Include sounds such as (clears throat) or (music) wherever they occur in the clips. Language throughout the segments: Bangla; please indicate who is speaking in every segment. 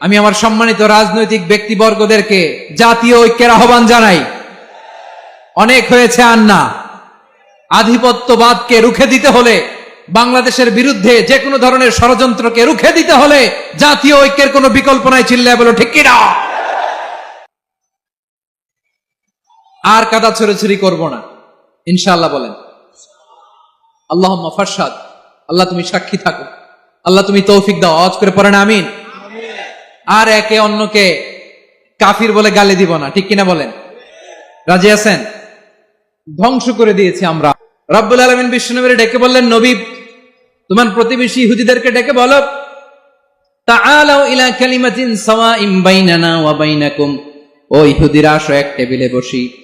Speaker 1: আমি আমার সম্মানিত রাজনৈতিক ব্যক্তিবর্গদেরকে জাতীয় ঐক্যের আহ্বান জানাই। অনেক হয়েছে আন্না। আধিপত্যবাদকে রুখে দিতে হলে, বাংলাদেশের বিরুদ্ধে যে কোনো ধরনের ষড়যন্ত্রকে রুখে দিতে হলে জাতীয় ঐক্যের কোনো বিকল্প নাই চিল্লায় বলো, ঠিক কিনা? আর কাদা ছড়াছড়ি করব না। ইনশাআল্লাহ বলেন। আল্লাহ ফারসাদ আল্লাহ তুমি সাক্ষী থাকো। আল্লাহ তুমি তৌফিক দাও। আওয়াজ করে পড়েন, আমিন। আর একে অন্যকে কাফির বলে গালি দিব না, ঠিক কিনা বলেন? রাজি আছেন? ধ্বংস করে দিয়েছি আমরা। রাব্বুল আলমিন বিশ্বনবীর ডেকে বললেন, নবী, তোমার প্রতিবেশী ইহুদিদেরকে ডেকে বলো, তাআলাউ ইলা ও ইহুদিরা, আসো এক টেবিলে বসি।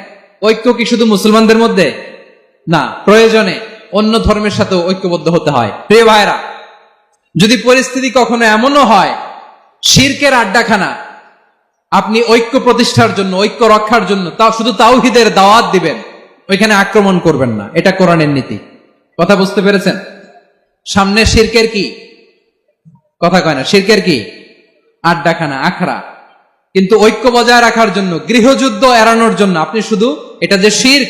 Speaker 1: ঐক্য কি শুধু মুসলমানদের মধ্যে? না, প্রয়োজনে অন্য ধর্মের সাথে ঐক্যবদ্ধ হতে হয়। প্রিয় ভাইরা যদি পরিস্থিতি কখনো এমনও হয়, শিরকের আড্ডাখানা, আপনি ঐক্য প্রতিষ্ঠার জন্য, ঐক্য রক্ষার জন্য তা শুধু তাওহিদের দাওয়াত দিবেন, ওইখানে আক্রমণ করবেন না। এটা কোরআনের নীতি। কথা বুঝতে পেরেছেন? সামনে শিরকের কি? কথা কয় না, শিরকের কি? আড্ডাখানা, আখড়া। কিন্তু ঐক্য বজায় রাখার জন্য, গৃহযুদ্ধ এড়ানোর জন্য আপনি শুধু এটা যে শির্ক,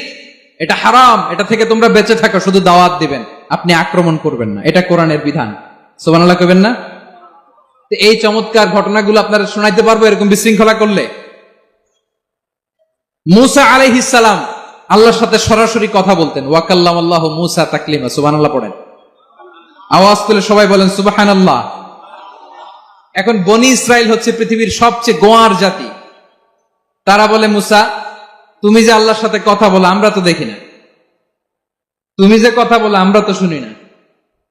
Speaker 1: এটা হারাম, এটা থেকে তোমরা বেঁচে থাকো, শুধু দাওয়াত দিবেন। আপনি আক্রমণ করবেন না। এটা কোরআনের বিধান। সোবানাল্লাহ করবেন না? এই চমৎকার ঘটনাগুলো আপনারা শোনাইতে পারব, এরকম বিশৃঙ্খলা করলে। মুসা আলাইহিসালাম আল্লাহর সাথে সরাসরি কথা বলতেন। ওয়াকাল্লাম আল্লাহ মুসা তাকলিমা সুবান আল্লাহ পড়েন। আওয়াজ তুলে সবাই বলেন সুবাহান আল্লাহ এখন বনি ইসরায়েল হচ্ছে পৃথিবীর সবচেয়ে গোয়ার জাতি। তারা বলে, মুসা, তুমি যে আল্লাহর সাথে কথা বলো, আমরা তো দেখি না। তুমি যে কথা বলো, আমরা তো শুনি না।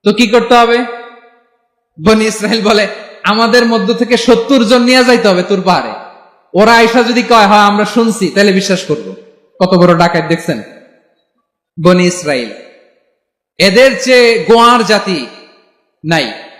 Speaker 1: তো কি করতে হবে? বনি ইসরায়েল বলে, আমাদের মধ্য থেকে সত্তর জন নিয়ে যাইতে হবে তোর পাহাড়ে। ওরা আইসা যদি কয়, হয়, আমরা শুনছি, তাহলে বিশ্বাস করব। কত বড় ডাকাত, দেখছেন? বনি ইসরায়েল এদের চেয়ে গোয়ার জাতি নাই।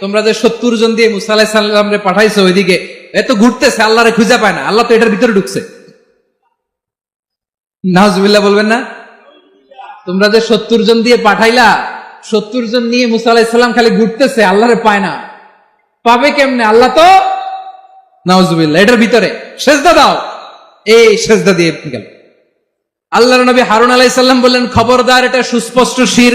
Speaker 1: তোমরা যে সত্তর জন দিয়ে মুসা আলাহ সাল্লাম পাঠাইছো ওইদিকে এত ঘুরতেছে, আল্লাহরে খুঁজে পায় না। আল্লাহ তো এটার ভিতরে ঢুকছে। নাহজুবিল্লাহ বলবেন না? তোমরা যে সত্তর জন দিয়ে পাঠাইলা, সত্তর জন নিয়ে মুসা আলাহিসাল্লাম খালি ঘুরতেছে, আল্লাহরে পায় না। পাবে কেমনে? আল্লাহ তো? নাউজুবিল্লাহ, এটার ভিতরে। সেজদা দাও। এই সেজদা দিয়ে গেল। আল্লাহর নবী হারুন আলাইসাল্লাম বললেন, খবরদার, এটা সুস্পষ্ট শির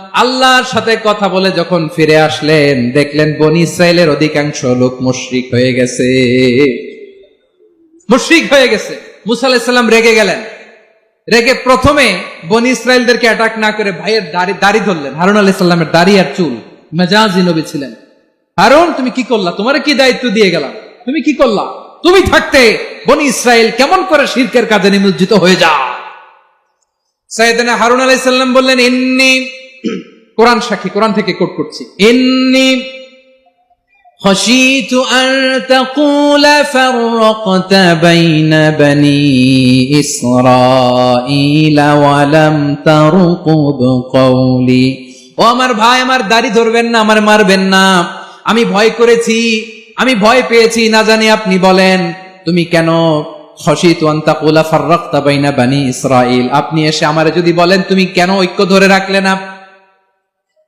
Speaker 1: আল্লাহর সাথে কথা বলে যখন ফিরে আসলেন, দেখলেন বনি ইসরায়েলের অধিকাংশ লোক মুশরিক হয়ে গেছে। মুশরিক হয়ে গেছে। মুসা রেগে গেলেন। রেগে প্রথমে বনি ইসরায়েলদেরকে অ্যাটাক না করে ভাইয়ের দাড়ি দাড়ি ধরলেন। হারুন আলাইসাল্লামের দাড়ি আর চুল। মেজাজি নবী ছিলেন। হারুন, তুমি কি করলা? তোমার কি দায়িত্ব দিয়ে গেলাম তুমি কি করলা? তুমি থাকতে বনি ইসরায়েল কেমন করে শিরকের কাজে নিমজ্জিত হয়ে যা সাইয়েদনা হারুন আলাইসাল্লাম বললেন, ইন্নি (clears throat) কোরআন সাক্ষী কোরআন থেকে কোট করছি ইন্নি
Speaker 2: خشيت أن تقول فرقت بين بني إسرائيل ولم ترقب قولي
Speaker 1: ও আমার ভাই আমার দাড়ি ধরবেন না আমার মারবেন না আমি ভয় করেছি আমি ভয় পেয়েছি না জানি আপনি বলেন তুমি কেন খসিত আন্তাকুলা ফাররাক্তা বাইনা বানি ইসরাইল আপনি এসে আমারে যদি বলেন তুমি কেন ঐক্য ধরে রাখলে না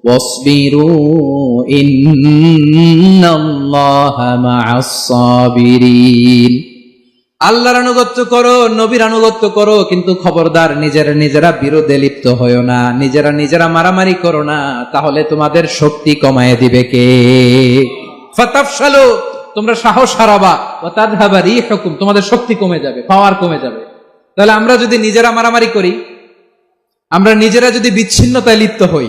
Speaker 2: الله ورسوله ولا تنازعوا فتفشلوا وتذهب ريحكم واصبروا إن الله مع الصابرين
Speaker 1: আল্লাহর আনুগত্য করো নবীর আনুগত্য করো কিন্তু খবরদার নিজেরা নিজেরা বিরোধে লিপ্ত হয়েও না নিজেরা নিজেরা মারামারি করো না তাহলে তোমাদের শক্তি কমায় দিবে কে ফাতাফশালু তোমরা সাহস হারাবা ও তাদহাবা রিহুকুম তোমাদের শক্তি কমে যাবে পাওয়ার কমে যাবে তাহলে আমরা যদি নিজেরা মারামারি করি আমরা নিজেরা যদি বিচ্ছিন্নতায় লিপ্ত হই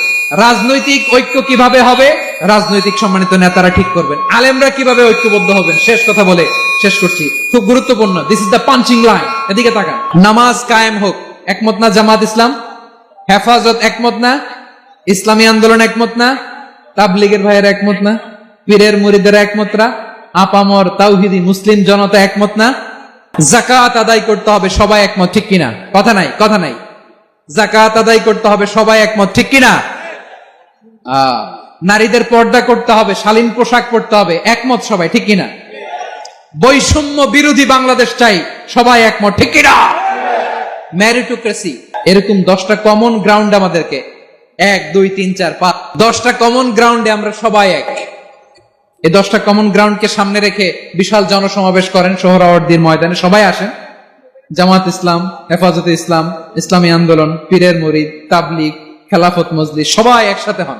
Speaker 1: রাজনৈতিক ঐক্য কীভাবে হবে? রাজনৈতিক সম্মানিত নেতারা ঠিক করবেন। আলেমরা কীভাবে ঐক্যবদ্ধ হবেন? শেষ কথা বলে শেষ করছি। খুব গুরুত্বপূর্ণ। This is the punching line এদিকে তাকান। নামাজ কায়েম হোক। একমত না জামাত ইসলাম? হেফাজত একমত না? ইসলামী আন্দোলন একমত না? তাবলিগের ভাইয়ের একমত না? পীরের মুরিদের একমত না? আপামর তাওহিদি মুসলিম জনতা একমত না? জাকাত আদায় করতে হবে সবাই একমত, ঠিক কিনা? কথা নাই কথা নাই। জাকাত আদায় করতে হবে সবাই একমত, ঠিক কিনা? নারীদের পর্দা করতে হবে, শালীন পোশাক পরতে হবে, একমত সবাই, ঠিক কিনা? বৈষম্য বিরোধী বাংলাদেশ চাই, সবাই একমত, ঠিক কিনা? ম্যারিটোক্রেসি এরকম দশটা কমন গ্রাউন্ড আমাদেরকে। এক, দুই, তিন, চার, পাঁচ, দশটা কমন গ্রাউন্ডে আমরা সবাই এক। এই দশটা কমন গ্রাউন্ডকে সামনে রেখে বিশাল জনসমাবেশ করেন সোহরাওয়ার্দির ময়দানে। সবাই আসেন। জামাত ইসলাম, হেফাজতে ইসলাম, ইসলামী আন্দোলন, পীরের মরিদ, তাবলিগ, খেলাফত মজলিস, সবাই একসাথে হন।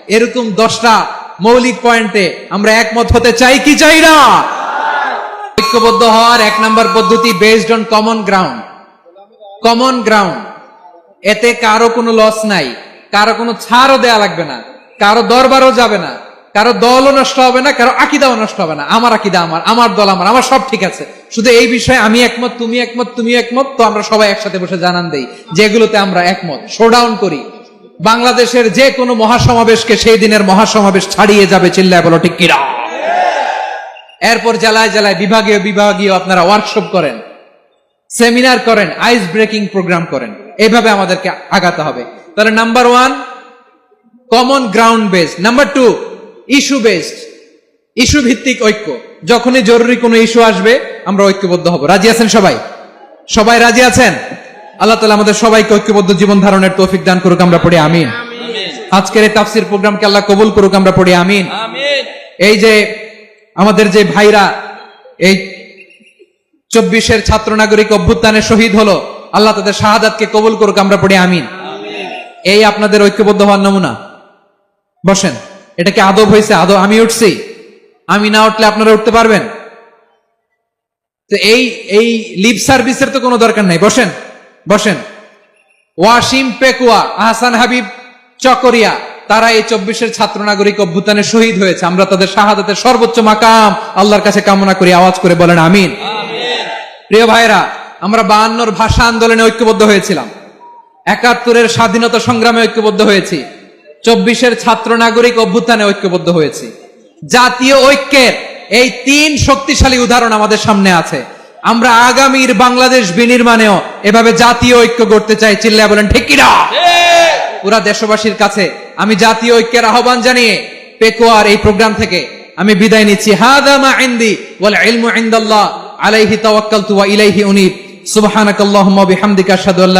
Speaker 1: এরকম দশটা মৌলিক পয়েন্টে আমরা একমত হতে চাই কি চাই না? ঐক্যবদ্ধ হওয়ার এক নম্বর পদ্ধতি based on common ground common ground এতে কারও কোনো লস নাই, কারও কোনো ছাড়ও দেয়া লাগবে না, কারও দরবারও যাবে না, কারও দলও নষ্ট হবে না, কারও আকিদাও নষ্ট হবে না। আমার আকিদা আমার আমার দল আমার আমার সব ঠিক আছে। শুধু এই বিষয়ে আমি একমত, তুমি একমত তুমি একমত, তো আমরা সবাই একসাথে বসে জানান দেই, যেগুলোতে আমরা একমত। শোডাউন করি। বাংলাদেশের যে কোনো মহাসমাবেশকে সেই দিনের মহাসমাবেশ ছাড়িয়ে যাবে চিল্লায় বলো ঠিক কিরা এরপর জেলায় জেলায় বিভাগীয় বিভাগীয় আপনারা ওয়ার্কশপ করেন সেমিনার করেন আইস ব্রেকিং প্রোগ্রাম করেন। এইভাবে আমাদেরকে আগাতে হবে। তাহলে number one common ground based number two issue based issue ভিত্তিক ঐক্য। যখনই জরুরি কোনো ইস্যু আসবে, আমরা ঐক্যবদ্ধ হব। রাজি আছেন সবাই? সবাই রাজি আছেন? আল্লাহ তালা আমাদের সবাইকে ঐক্যবদ্ধ জীবন ধারণের তৌফিক দান করুক আমরা পড়ি আমিন। আজকের এই তাফসির প্রোগ্রামকে আল্লাহ কবুল করুক আমরা পড়ি আমিন। এই যে আমাদের যে ভাইরা এই চব্বিশের ছাত্র নাগরিক অভ্যুত্থানে শহীদ হলো আল্লাহ তাদের শাহাদাতকে কবুল করুক আমরা পড়ি আমিন। এই আপনাদের ঐক্যবদ্ধ হওয়ার নমুনা। বসেন এটা কি আদব হয়েছে? আদব আমি উঠছি। আমি না উঠলে আপনারা উঠতে পারবেন? তো এই এই লিপ সার্ভিসের তো কোনো দরকার নাই। বসেন। বসেন। ওয়াসিম পেকুয়া আহসান হাবিব চকরিয়া তারা এই চব্বিশের ছাত্র নাগরিক অভ্যুত্থানে শহীদ হয়েছে। আমরা তাদের শাহাদাতের সর্বোচ্চ মাকাম। আল্লাহর কাছে কামনা করি আওয়াজ করে বলেন আমিন। প্রিয় ভাইরা আমরা বায়ান্নর ভাষা আন্দোলনে ঐক্যবদ্ধ হয়েছিলাম। একাত্তরের স্বাধীনতা সংগ্রামে ঐক্যবদ্ধ হয়েছি। চব্বিশের ছাত্র নাগরিক অভ্যুত্থানে ঐক্যবদ্ধ হয়েছি। জাতীয় ঐক্যের এই তিন শক্তিশালী উদাহরণ আমাদের সামনে আছে। আমরা আগামীর বাংলাদেশ বিনির্মাণেও এভাবে জাতীয় ঐক্য করতে চাই চিল্লা বলেন ঠিক কিনা? পুরা দেশবাসীর কাছে আমি জাতীয় ঐক্যের আহ্বান জানিয়ে পেকুয়ার এই প্রোগ্রাম থেকে আমি বিদায় নিচ্ছি। হাদা মা ইনদি ওয়াল ইলমু ইনদাল্লাহ আলাইহি তাওয়াক্কালতু ওয়া ইলাইহি উনীব। সুবহানাকাল্লাহুম্মা বিহামদিকা আশহাদু আল্লা